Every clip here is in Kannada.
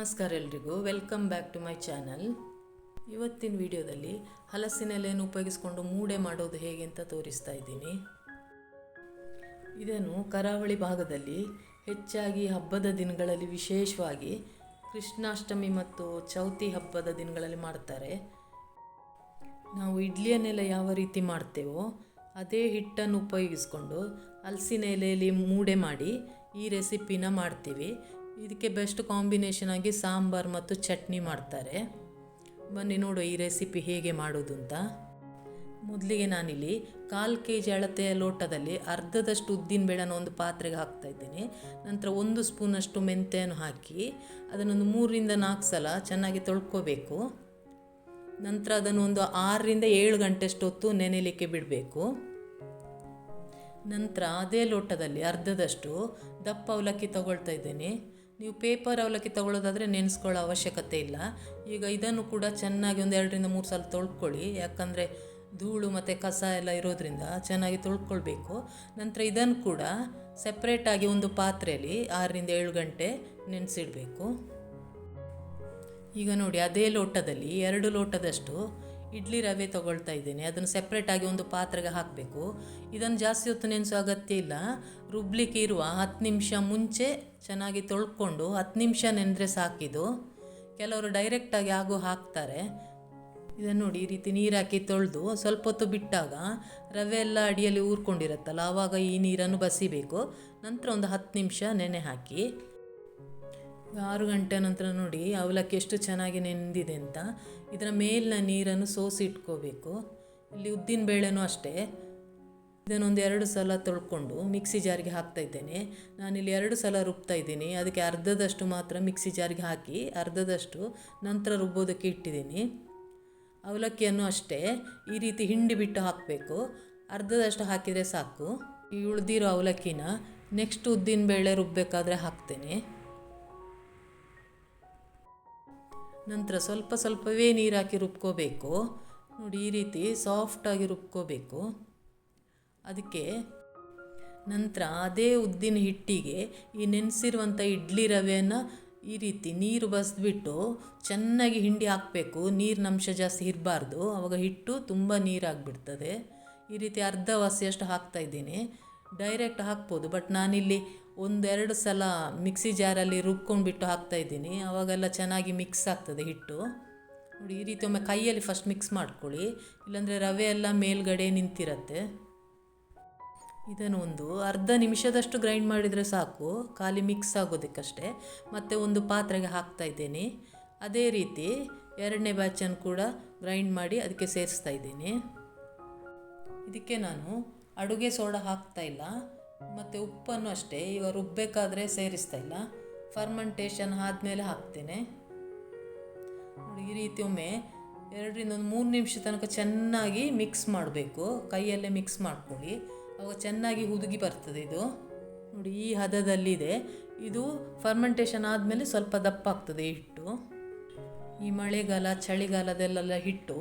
ನಮಸ್ಕಾರ ಎಲ್ರಿಗೂ. Welcome back to my channel ಇವತ್ತಿನ ವಿಡಿಯೋದಲ್ಲಿ ಹಲಸಿನ ಎಲೆಯನ್ನು ಉಪಯೋಗಿಸಿಕೊಂಡು ಮೂಡೆ ಮಾಡೋದು ಹೇಗೆ ಅಂತ ತೋರಿಸ್ತಾ ಇದ್ದೀನಿ. ಇದನ್ನು ಕರಾವಳಿ ಭಾಗದಲ್ಲಿ ಹೆಚ್ಚಾಗಿ ಹಬ್ಬದ ದಿನಗಳಲ್ಲಿ ವಿಶೇಷವಾಗಿ ಕೃಷ್ಣಾಷ್ಟಮಿ ಮತ್ತು ಚೌತಿ ಹಬ್ಬದ ದಿನಗಳಲ್ಲಿ ಮಾಡ್ತಾರೆ. ನಾವು ಇಡ್ಲಿಯನ್ನೆಲ್ಲ ಯಾವ ರೀತಿ ಮಾಡ್ತೇವೋ ಅದೇ ಹಿಟ್ಟನ್ನು ಉಪಯೋಗಿಸ್ಕೊಂಡು ಹಲಸಿನ ಎಲೆಯಲ್ಲಿ ಮೂಡೆ ಮಾಡಿ ಈ ರೆಸಿಪಿನ ಮಾಡ್ತೀವಿ. ಇದಕ್ಕೆ ಬೆಸ್ಟ್ ಕಾಂಬಿನೇಷನ್ ಆಗಿ ಸಾಂಬಾರ್ ಮತ್ತು ಚಟ್ನಿ ಮಾಡ್ತಾರೆ. ಬನ್ನಿ ನೋಡು ಈ ರೆಸಿಪಿ ಹೇಗೆ ಮಾಡೋದು ಅಂತ. ಮೊದಲಿಗೆ ನಾನಿಲ್ಲಿ ಕಾಲು ಕೆ ಜಿ ಅಳತೆಯ ಲೋಟದಲ್ಲಿ ಅರ್ಧದಷ್ಟು ಉದ್ದಿನ ಬೇಳೆನ ಒಂದು ಪಾತ್ರೆಗೆ ಹಾಕ್ತಾ ಇದ್ದೀನಿ. ನಂತರ ಒಂದು ಸ್ಪೂನಷ್ಟು ಮೆಂತೆಯನ್ನು ಹಾಕಿ ಅದನ್ನೊಂದು ಮೂರರಿಂದ ನಾಲ್ಕು ಸಲ ಚೆನ್ನಾಗಿ ತೊಳ್ಕೊಬೇಕು. ನಂತರ ಅದನ್ನು ಒಂದು ಆರರಿಂದ ಏಳು ಗಂಟೆಷ್ಟು ಹೊತ್ತು ನೆನೆಯಲಿಕ್ಕೆ ಬಿಡಬೇಕು. ನಂತರ ಅದೇ ಲೋಟದಲ್ಲಿ ಅರ್ಧದಷ್ಟು ದಪ್ಪ ಅವಲಕ್ಕಿ ತಗೊಳ್ತಾ ಇದ್ದೀನಿ. ನೀವು ಪೇಪರ್ ಅವಲಕ್ಕಿ ತೊಗೊಳ್ಳೋದಾದರೆ ನೆನೆಸ್ಕೊಳ್ಳೋ ಅವಶ್ಯಕತೆ ಇಲ್ಲ. ಈಗ ಇದನ್ನು ಕೂಡ ಚೆನ್ನಾಗಿ ಒಂದು ಎರಡರಿಂದ ಮೂರು ಸಲ ತೊಳ್ಕೊಳ್ಳಿ. ಯಾಕಂದರೆ ಧೂಳು ಮತ್ತು ಕಸ ಎಲ್ಲ ಇರೋದ್ರಿಂದ ಚೆನ್ನಾಗಿ ತೊಳ್ಕೊಳ್ಬೇಕು. ನಂತರ ಇದನ್ನು ಕೂಡ ಸಪ್ರೇಟಾಗಿ ಒಂದು ಪಾತ್ರೆಯಲ್ಲಿ ಆರರಿಂದ ಏಳು ಗಂಟೆ ನೆನೆಸಿಡಬೇಕು. ಈಗ ನೋಡಿ, ಅದೇ ಲೋಟದಲ್ಲಿ ಎರಡು ಲೋಟದಷ್ಟು ಇಡ್ಲಿ ರವೆ ತಗೊಳ್ತಾ ಇದ್ದೇನೆ. ಅದನ್ನು ಸೆಪ್ರೇಟಾಗಿ ಒಂದು ಪಾತ್ರೆಗೆ ಹಾಕಬೇಕು. ಇದನ್ನು ಜಾಸ್ತಿ ಹೊತ್ತು ನೆನೆಸೋ ಅಗತ್ಯ ಇಲ್ಲ. ರುಬ್ಲಿಕ್ಕೆ ಇರುವ ಹತ್ತು ನಿಮಿಷ ಮುಂಚೆ ಚೆನ್ನಾಗಿ ತೊಳ್ಕೊಂಡು ಹತ್ತು ನಿಮಿಷ ನೆನೆದ್ರೆ ಸಾಕಿದು ಕೆಲವರು ಡೈರೆಕ್ಟಾಗಿ ಹಾಗೂ ಹಾಕ್ತಾರೆ. ಇದನ್ನು ನೋಡಿ ಈ ರೀತಿ ನೀರು ಹಾಕಿ ತೊಳೆದು ಸ್ವಲ್ಪ ಹೊತ್ತು ಬಿಟ್ಟಾಗ ರವೆ ಎಲ್ಲ ಅಡಿಯಲ್ಲಿ ಊರ್ಕೊಂಡಿರುತ್ತಲ್ಲ ಆವಾಗ ಈ ನೀರನ್ನು ಬಸಿಬೇಕು. ನಂತರ ಒಂದು ಹತ್ತು ನಿಮಿಷ ನೆನೆ ಹಾಕಿ ಆರು ಗಂಟೆ ನಂತರ ನೋಡಿ, ಅವಲಕ್ಕಿ ಎಷ್ಟು ಚೆನ್ನಾಗಿ ನೆಂದಿದೆ ಅಂತ. ಇದರ ಮೇಲಿನ ನೀರನ್ನು ಸೋಸಿ ಇಟ್ಕೋಬೇಕು. ಇಲ್ಲಿ ಉದ್ದಿನ ಬೇಳೆನೂ ಅಷ್ಟೇ. ಇದನ್ನೊಂದು ಎರಡು ಸಲ ತೊಳ್ಕೊಂಡು ಮಿಕ್ಸಿ ಜಾರಿಗೆ ಹಾಕ್ತಾ ಇದ್ದೇನೆ. ನಾನಿಲ್ಲಿ ಎರಡು ಸಲ ರುಬ್ತಾ ಇದ್ದೀನಿ. ಅದಕ್ಕೆ ಅರ್ಧದಷ್ಟು ಮಾತ್ರ ಮಿಕ್ಸಿ ಜಾರಿಗೆ ಹಾಕಿ ಅರ್ಧದಷ್ಟು ನಂತರ ರುಬ್ಬೋದಕ್ಕೆ ಇಟ್ಟಿದ್ದೀನಿ. ಅವಲಕ್ಕಿಯನ್ನು ಅಷ್ಟೇ. ಈ ರೀತಿ ಹಿಂಡಿ ಬಿಟ್ಟು ಹಾಕಬೇಕು. ಅರ್ಧದಷ್ಟು ಹಾಕಿದರೆ ಸಾಕು. ಈ ಉಳಿದಿರೋ ಅವಲಕ್ಕಿನ ನೆಕ್ಸ್ಟ್ ಉದ್ದಿನ ಬೇಳೆ ರುಬ್ಬಬೇಕಾದ್ರೆ ಹಾಕ್ತೇನೆ. ನಂತರ ಸ್ವಲ್ಪ ಸ್ವಲ್ಪವೇ ನೀರು ಹಾಕಿ ರುಬ್ಕೋಬೇಕು. ನೋಡಿ, ಈ ರೀತಿ ಸಾಫ್ಟಾಗಿ ರುಬ್ಕೋಬೇಕು. ಅದಕ್ಕೆ ನಂತರ ಅದೇ ಉದ್ದಿನ ಹಿಟ್ಟಿಗೆ ಈ ನೆನೆಸಿರುವಂಥ ಇಡ್ಲಿ ರವೆಯನ್ನು ಈ ರೀತಿ ನೀರು ಬಸ್ಬಿಟ್ಟು ಚೆನ್ನಾಗಿ ಹಿಂಡಿ ಹಾಕಬೇಕು. ನೀರಿನ ಅಂಶ ಜಾಸ್ತಿ ಇರಬಾರ್ದು. ಆವಾಗ ಹಿಟ್ಟು ತುಂಬ ನೀರಾಗಿಬಿಡ್ತದೆ ಈ ರೀತಿ ಅರ್ಧ ವಾಸಿಯಷ್ಟು ಹಾಕ್ತಾ ಇದ್ದೀನಿ. ಡೈರೆಕ್ಟ್ ಹಾಕ್ಬೋದು ಬಟ್ ನಾನಿಲ್ಲಿ ಒಂದೆರಡು ಸಲ ಮಿಕ್ಸಿ ಜಾರಲ್ಲಿ ರುಬ್ಕೊಂಡ್ಬಿಟ್ಟು ಹಾಕ್ತಾ ಇದ್ದೀನಿ. ಆವಾಗೆಲ್ಲ ಚೆನ್ನಾಗಿ ಮಿಕ್ಸ್ ಆಗ್ತದೆ ಹಿಟ್ಟು. ನೋಡಿ, ಈ ರೀತಿ ಒಮ್ಮೆ ಕೈಯಲ್ಲಿ ಫಸ್ಟ್ ಮಿಕ್ಸ್ ಮಾಡ್ಕೊಳ್ಳಿ. ಇಲ್ಲಾಂದರೆ ರವೆ ಎಲ್ಲ ಮೇಲ್ಗಡೆ ನಿಂತಿರತ್ತೆ. ಇದನ್ನು ಒಂದು ಅರ್ಧ ನಿಮಿಷದಷ್ಟು ಗ್ರೈಂಡ್ ಮಾಡಿದರೆ ಸಾಕು. ಖಾಲಿ ಮಿಕ್ಸ್ ಆಗೋದಕ್ಕಷ್ಟೇ. ಮತ್ತು ಒಂದು ಪಾತ್ರೆಗೆ ಹಾಕ್ತಾ ಇದ್ದೀನಿ. ಅದೇ ರೀತಿ ಎರಡನೇ ಬ್ಯಾಚನ್ನು ಕೂಡ ಗ್ರೈಂಡ್ ಮಾಡಿ ಅದಕ್ಕೆ ಸೇರಿಸ್ತಾ ಇದ್ದೀನಿ. ಇದಕ್ಕೆ ನಾನು ಅಡುಗೆ ಸೋಡಾ ಹಾಕ್ತಾ ಇಲ್ಲ. ಮತ್ತು ಉಪ್ಪನ್ನು ಅಷ್ಟೇ ಈಗ ರುಬ್ಬಬೇಕಾದ್ರೆ ಸೇರಿಸ್ತಾ ಇಲ್ಲ. ಫರ್ಮೆಂಟೇಷನ್ ಆದಮೇಲೆ ಹಾಕ್ತೇನೆ. ನೋಡಿ, ಈ ರೀತಿ ಒಮ್ಮೆ ಎರಡರಿಂದ ಒಂದು ಮೂರು ನಿಮಿಷ ತನಕ ಚೆನ್ನಾಗಿ ಮಿಕ್ಸ್ ಮಾಡಬೇಕು. ಕೈಯಲ್ಲೇ ಮಿಕ್ಸ್ ಮಾಡ್ಕೊಳ್ಳಿ. ಅವಾಗ ಚೆನ್ನಾಗಿ ಹುದುಗಿ ಬರ್ತದೆ ಇದು. ನೋಡಿ, ಈ ಹದದಲ್ಲಿದೆ. ಇದು ಫರ್ಮೆಂಟೇಷನ್ ಆದಮೇಲೆ ಸ್ವಲ್ಪ ದಪ್ಪ ಆಗ್ತದೆ ಹಿಟ್ಟು. ಈ ಮಳೆಗಾಲ, ಚಳಿಗಾಲದಲ್ಲೆಲ್ಲ ಹಿಟ್ಟು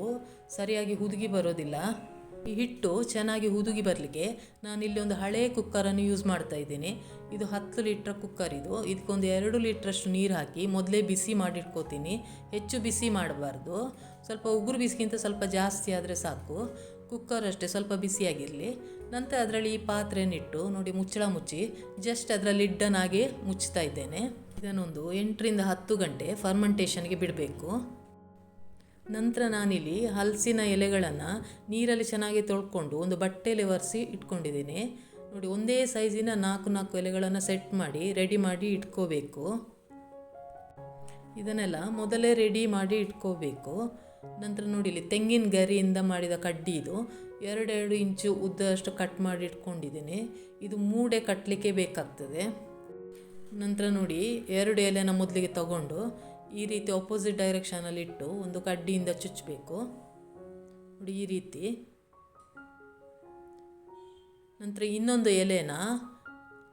ಸರಿಯಾಗಿ ಹುದುಗಿ ಬರೋದಿಲ್ಲ. ಈ ಹಿಟ್ಟು ಚೆನ್ನಾಗಿ ಹುದುಗಿ ಬರಲಿಕ್ಕೆ ನಾನಿಲ್ಲಿ ಒಂದು ಹಳೆಯ ಕುಕ್ಕರನ್ನು ಯೂಸ್ ಮಾಡ್ತಾ ಇದ್ದೀನಿ. ಇದು ಹತ್ತು ಲೀಟ್ರ್ ಕುಕ್ಕರ್ ಇದು. ಇದಕ್ಕೊಂದು ಎರಡು ಲೀಟ್ರಷ್ಟು ನೀರು ಹಾಕಿ ಮೊದಲೇ ಬಿಸಿ ಮಾಡಿಟ್ಕೋತೀನಿ. ಹೆಚ್ಚು ಬಿಸಿ ಮಾಡಬಾರ್ದು. ಸ್ವಲ್ಪ ಉಗುರು ಬಿಸಿಗಿಂತ ಸ್ವಲ್ಪ ಜಾಸ್ತಿ ಆದರೆ ಸಾಕು. ಕುಕ್ಕರ್ ಅಷ್ಟೇ ಸ್ವಲ್ಪ ಬಿಸಿಯಾಗಿರಲಿ. ನಂತರ ಅದರಲ್ಲಿ ಈ ಪಾತ್ರೆನಿಟ್ಟು ನೋಡಿ ಮುಚ್ಚಳ ಮುಚ್ಚಿ ಜಸ್ಟ್ ಅದರ ಲಿಡ್ಡನ್ನಾಗಿ ಮುಚ್ತಾ ಇದ್ದೇನೆ. ಇದನ್ನೊಂದು ಎಂಟರಿಂದ ಹತ್ತು ಗಂಟೆ ಫರ್ಮೆಂಟೇಷನ್ಗೆ ಬಿಡಬೇಕು. ನಂತರ ನಾನಿಲ್ಲಿ ಹಲಸಿನ ಎಲೆಗಳನ್ನು ನೀರಲ್ಲಿ ಚೆನ್ನಾಗಿ ತೊಳ್ಕೊಂಡು ಒಂದು ಬಟ್ಟೆಲೆ ಒರೆಸಿ ಇಟ್ಕೊಂಡಿದ್ದೀನಿ. ನೋಡಿ, ಒಂದೇ ಸೈಜಿನ ನಾಲ್ಕು ನಾಲ್ಕು ಎಲೆಗಳನ್ನು ಸೆಟ್ ಮಾಡಿ ರೆಡಿ ಮಾಡಿ ಇಟ್ಕೋಬೇಕು. ಇದನ್ನೆಲ್ಲ ಮೊದಲೇ ರೆಡಿ ಮಾಡಿ ಇಟ್ಕೋಬೇಕು. ನಂತರ ನೋಡಿ, ಇಲ್ಲಿ ತೆಂಗಿನ ಗರಿಯಿಂದ ಮಾಡಿದ ಕಡ್ಡಿ ಇದು. ಎರಡೆರಡು ಇಂಚು ಉದ್ದಷ್ಟು ಕಟ್ ಮಾಡಿ ಇಟ್ಕೊಂಡಿದ್ದೀನಿ. ಇದು ಮೂಡೆ ಕಟ್ಟಲಿಕ್ಕೆ ಬೇಕಾಗ್ತದೆ. ನಂತರ ನೋಡಿ, ಎರಡು ಎಲೆನ ಮೊದಲಿಗೆ ತಗೊಂಡು ಈ ರೀತಿ ಅಪೋಸಿಟ್ ಡೈರೆಕ್ಷನಲ್ಲಿ ಇಟ್ಟು ಒಂದು ಕಡ್ಡಿಯಿಂದ ಚುಚ್ಚಬೇಕು ನೋಡಿ ಈ ರೀತಿ. ನಂತರ ಇನ್ನೊಂದು ಎಲೆನ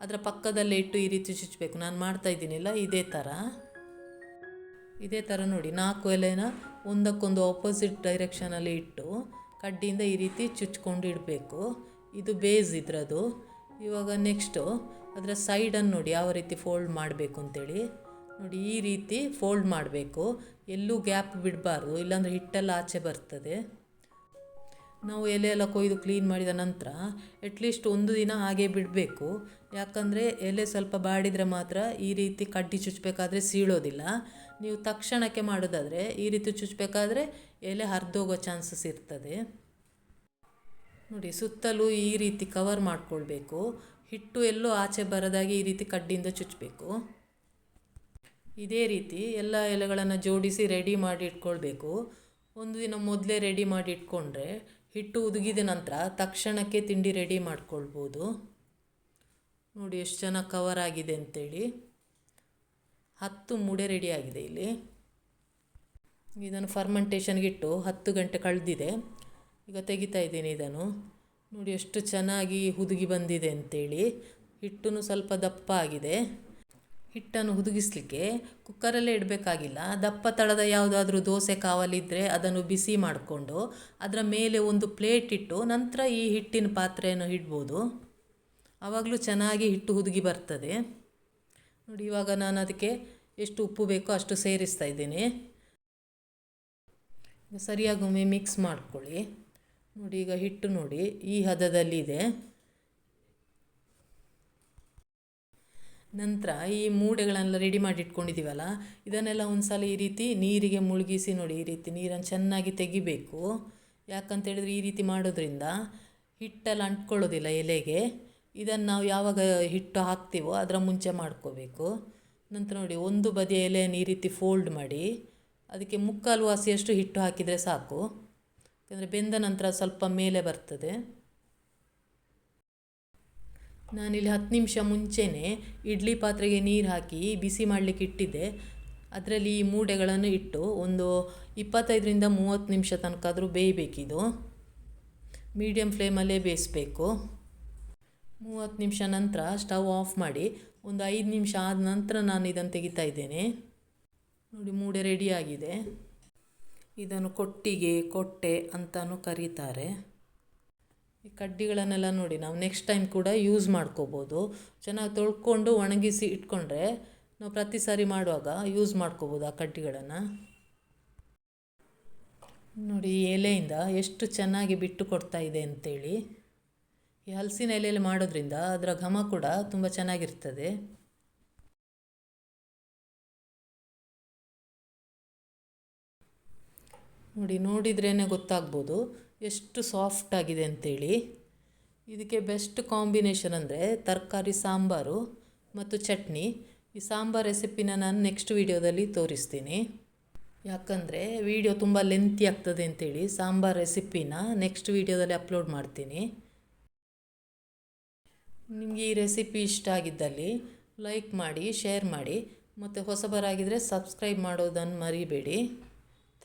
ಅದರ ಪಕ್ಕದಲ್ಲೇ ಇಟ್ಟು ಈ ರೀತಿ ಚುಚ್ಚಬೇಕು ನಾನು ಮಾಡ್ತಾ ಇದ್ದೀನಿಲ್ಲ, ಇದೇ ಥರ ಇದೇ ಥರ ನೋಡಿ, ನಾಲ್ಕು ಎಲೆನ ಒಂದಕ್ಕೊಂದು ಆಪೋಸಿಟ್ ಡೈರೆಕ್ಷನಲ್ಲಿ ಇಟ್ಟು ಕಡ್ಡಿಯಿಂದ ಈ ರೀತಿ ಚುಚ್ಕೊಂಡು ಇಡಬೇಕು. ಇದು ಬೇಸ್ ಇದ್ರದ್ದು. ಇವಾಗ ನೆಕ್ಸ್ಟು ಅದರ ಸೈಡನ್ನು ನೋಡಿ, ಯಾವ ರೀತಿ ಫೋಲ್ಡ್ ಮಾಡಬೇಕು ಅಂತೇಳಿ. ನೋಡಿ ಈ ರೀತಿ ಫೋಲ್ಡ್ ಮಾಡಬೇಕು. ಎಲ್ಲೂ ಗ್ಯಾಪ್ ಬಿಡಬಾರ್ದು. ಇಲ್ಲಾಂದರೆ ಹಿಟ್ಟೆಲ್ಲ ಆಚೆ ಬರ್ತದೆ. ನಾವು ಎಲೆ ಎಲ್ಲ ಕೊಯ್ದು ಕ್ಲೀನ್ ಮಾಡಿದ ನಂತರ ಅಟ್ಲೀಸ್ಟ್ ಒಂದು ದಿನ ಹಾಗೆ ಬಿಡಬೇಕು. ಯಾಕಂದರೆ ಎಲೆ ಸ್ವಲ್ಪ ಬಾಡಿದರೆ ಮಾತ್ರ ಈ ರೀತಿ ಕಡ್ಡಿ ಚುಚ್ಚಬೇಕಾದ್ರೆ ಸೀಳೋದಿಲ್ಲ. ನೀವು ತಕ್ಷಣಕ್ಕೆ ಮಾಡೋದಾದರೆ ಈ ರೀತಿ ಚುಚ್ಚಬೇಕಾದ್ರೆ ಎಲೆ ಹರಿದೋಗೋ ಚಾನ್ಸಸ್ ಇರ್ತದೆ. ನೋಡಿ ಸುತ್ತಲೂ ಈ ರೀತಿ ಕವರ್ ಮಾಡಿಕೊಳ್ಬೇಕು. ಹಿಟ್ಟು ಎಲ್ಲೂ ಆಚೆ ಬರದಾಗಿ ಈ ರೀತಿ ಕಡ್ಡಿಯಿಂದ ಚುಚ್ಚಬೇಕು ಇದೇ ರೀತಿ ಎಲ್ಲ ಎಲೆಗಳನ್ನು ಜೋಡಿಸಿ ರೆಡಿ ಮಾಡಿ ಇಟ್ಕೊಳ್ಬೇಕು. ಒಂದು ದಿನ ಮೊದಲೇ ರೆಡಿ ಮಾಡಿ ಇಟ್ಕೊಂಡ್ರೆ ಹಿಟ್ಟು ಉದುಗಿದ ನಂತರ ತಕ್ಷಣಕ್ಕೆ ತಿಂಡಿ ರೆಡಿ ಮಾಡ್ಕೊಳ್ಬೋದು. ನೋಡಿ ಎಷ್ಟು ಚೆನ್ನಾಗಿ ಕವರ್ ಆಗಿದೆ ಅಂತೇಳಿ. ಹತ್ತು ಮೂಡೆ ರೆಡಿ ಆಗಿದೆ ಇಲ್ಲಿ. ಇದನ್ನು ಫರ್ಮೆಂಟೇಷನ್ಗೆ ಇಟ್ಟು ಹತ್ತು ಗಂಟೆ ಕಳೆದಿದೆ. ಈಗ ತೆಗಿತಾ ಇದ್ದೀನಿ ಇದನ್ನು. ನೋಡಿ ಎಷ್ಟು ಚೆನ್ನಾಗಿ ಹುದುಗಿ ಬಂದಿದೆ ಅಂತೇಳಿ. ಹಿಟ್ಟು ಸ್ವಲ್ಪ ದಪ್ಪ ಆಗಿದೆ. ಹಿಟ್ಟನ್ನು ಹುದುಗಿಸಲಿಕ್ಕೆ ಕುಕ್ಕರಲ್ಲೇ ಇಡಬೇಕಾಗಿಲ್ಲ. ದಪ್ಪ ತಳದ ಯಾವುದಾದ್ರೂ ದೋಸೆ ಕಾವಲಿದ್ದರೆ ಅದನ್ನು ಬಿಸಿ ಮಾಡಿಕೊಂಡು ಅದರ ಮೇಲೆ ಒಂದು ಪ್ಲೇಟ್ ಇಟ್ಟು ನಂತರ ಈ ಹಿಟ್ಟಿನ ಪಾತ್ರೆಯನ್ನು ಇಡ್ಬೋದು. ಆವಾಗಲೂ ಚೆನ್ನಾಗಿ ಹಿಟ್ಟು ಹುದುಗಿ ಬರ್ತದೆ. ನೋಡಿ, ಇವಾಗ ನಾನು ಅದಕ್ಕೆ ಎಷ್ಟು ಉಪ್ಪು ಬೇಕೋ ಅಷ್ಟು ಸೇರಿಸ್ತಾ ಇದ್ದೀನಿ. ಸರಿಯಾಗಿ ಒಮ್ಮೆ ಮಿಕ್ಸ್ ಮಾಡ್ಕೊಳ್ಳಿ. ನೋಡಿ, ಈಗ ಹಿಟ್ಟು ನೋಡಿ ಈ ಹದದಲ್ಲಿದೆ. ನಂತರ ಈ ಮೂಡೆಗಳನ್ನೆಲ್ಲ ರೆಡಿ ಮಾಡಿ ಇಟ್ಕೊಂಡಿದ್ದೀವಲ್ಲ ಇದನ್ನೆಲ್ಲ ಒಂದು ಸಲ ಈ ರೀತಿ ನೀರಿಗೆ ಮುಳುಗಿಸಿ ನೋಡಿ, ಈ ರೀತಿ ನೀರನ್ನು ಚೆನ್ನಾಗಿ ತೆಗಿಬೇಕು. ಯಾಕಂತೇಳಿದ್ರೆ ಈ ರೀತಿ ಮಾಡೋದ್ರಿಂದ ಹಿಟ್ಟೆಲ್ಲ ಅಂಟ್ಕೊಳ್ಳೋದಿಲ್ಲ ಎಲೆಗೆ. ಇದನ್ನು ನಾವು ಯಾವಾಗ ಹಿಟ್ಟು ಹಾಕ್ತೀವೋ ಅದರ ಮುಂಚೆ ಮಾಡ್ಕೋಬೇಕು. ನಂತರ ನೋಡಿ, ಒಂದು ಬದಿಯ ಎಲೆಯನ್ನು ಈ ರೀತಿ ಫೋಲ್ಡ್ ಮಾಡಿ, ಅದಕ್ಕೆ ಮುಕ್ಕಾಲು ವಾಸಿಯಷ್ಟು ಹಿಟ್ಟು ಹಾಕಿದರೆ ಸಾಕು. ಯಾಕಂದರೆ ಬೆಂದ ನಂತರ ಸ್ವಲ್ಪ ಮೇಲೆ ಬರ್ತದೆ. ನಾನಿಲ್ಲಿ ಹತ್ತು ನಿಮಿಷ ಮುಂಚೆನೇ ಇಡ್ಲಿ ಪಾತ್ರೆಗೆ ನೀರು ಹಾಕಿ ಬಿಸಿ ಮಾಡಲಿಕ್ಕೆ ಇಟ್ಟಿದ್ದೆ. ಅದರಲ್ಲಿ ಈ ಮೂಡೆಗಳನ್ನು ಇಟ್ಟು ಒಂದು ಇಪ್ಪತ್ತೈದರಿಂದ ಮೂವತ್ತು ನಿಮಿಷ ತನಕ ಆದರೂ ಬೇಯಬೇಕಿದು. ಮೀಡಿಯಮ್ ಫ್ಲೇಮಲ್ಲೇ ಬೇಯಿಸಬೇಕು. ಮೂವತ್ತು ನಿಮಿಷ ನಂತರ ಸ್ಟವ್ ಆಫ್ ಮಾಡಿ ಒಂದು ಐದು ನಿಮಿಷ ಆದ ನಂತರ ನಾನು ಇದನ್ನು ತೆಗಿತಾ ಇದ್ದೇನೆ. ನೋಡಿ, ಮೂಡೆ ರೆಡಿಯಾಗಿದೆ ಇದನ್ನು ಕೊಟ್ಟಿಗೆ, ಕೊಟ್ಟೆ ಅಂತಲೂ ಕರೀತಾರೆ. ಈ ಕಡ್ಡಿಗಳನ್ನೆಲ್ಲ ನೋಡಿ ನಾವು ನೆಕ್ಸ್ಟ್ ಟೈಮ್ ಕೂಡ ಯೂಸ್ ಮಾಡ್ಕೋಬೋದು. ಚೆನ್ನಾಗಿ ತೊಳ್ಕೊಂಡು ಒಣಗಿಸಿ ಇಟ್ಕೊಂಡ್ರೆ ನಾವು ಪ್ರತಿ ಸಾರಿ ಮಾಡುವಾಗ ಯೂಸ್ ಮಾಡ್ಕೋಬೋದು ಆ ಕಡ್ಡಿಗಳನ್ನು. ನೋಡಿ ಈ ಎಲೆಯಿಂದ ಎಷ್ಟು ಚೆನ್ನಾಗಿ ಬಿಟ್ಟು ಕೊಡ್ತಾ ಇದೆ ಅಂತೇಳಿ. ಈ ಹಲಸಿನ ಎಲೆಯಲ್ಲಿ ಮಾಡೋದ್ರಿಂದ ಅದರ ಘಮ ಕೂಡ ತುಂಬ ಚೆನ್ನಾಗಿರ್ತದೆ. ನೋಡಿ ನೋಡಿದ್ರೇ ಗೊತ್ತಾಗ್ಬೋದು. ಎಷ್ಟು ಸಾಫ್ಟ್ ಆಗಿದೆ ಅಂತೇಳಿ. ಇದಕ್ಕೆ ಬೆಸ್ಟ್ ಕಾಂಬಿನೇಷನ್ ಅಂದರೆ ತರಕಾರಿ, ಸಾಂಬಾರು ಮತ್ತು ಚಟ್ನಿ. ಈ ಸಾಂಬಾರು ರೆಸಿಪಿನ ನಾನು ನೆಕ್ಸ್ಟ್ ವೀಡಿಯೋದಲ್ಲಿ ತೋರಿಸ್ತೀನಿ. ಯಾಕಂದರೆ ವಿಡಿಯೋ ತುಂಬ ಲೆಂತಿ ಆಗ್ತದೆ ಅಂತೇಳಿ ಸಾಂಬಾರ್ ರೆಸಿಪಿನ ನೆಕ್ಸ್ಟ್ ವೀಡಿಯೋದಲ್ಲಿ ಅಪ್ಲೋಡ್ ಮಾಡ್ತೀನಿ. ನಿಮಗೆ ಈ ರೆಸಿಪಿ ಇಷ್ಟ ಆಗಿದ್ದಲ್ಲಿ ಲೈಕ್ ಮಾಡಿ ಶೇರ್ ಮಾಡಿ. ಮತ್ತು ಹೊಸಬರಾಗಿದ್ದರೆ ಸಬ್ಸ್ಕ್ರೈಬ್ ಮಾಡೋದನ್ನು ಮರಿಬೇಡಿ.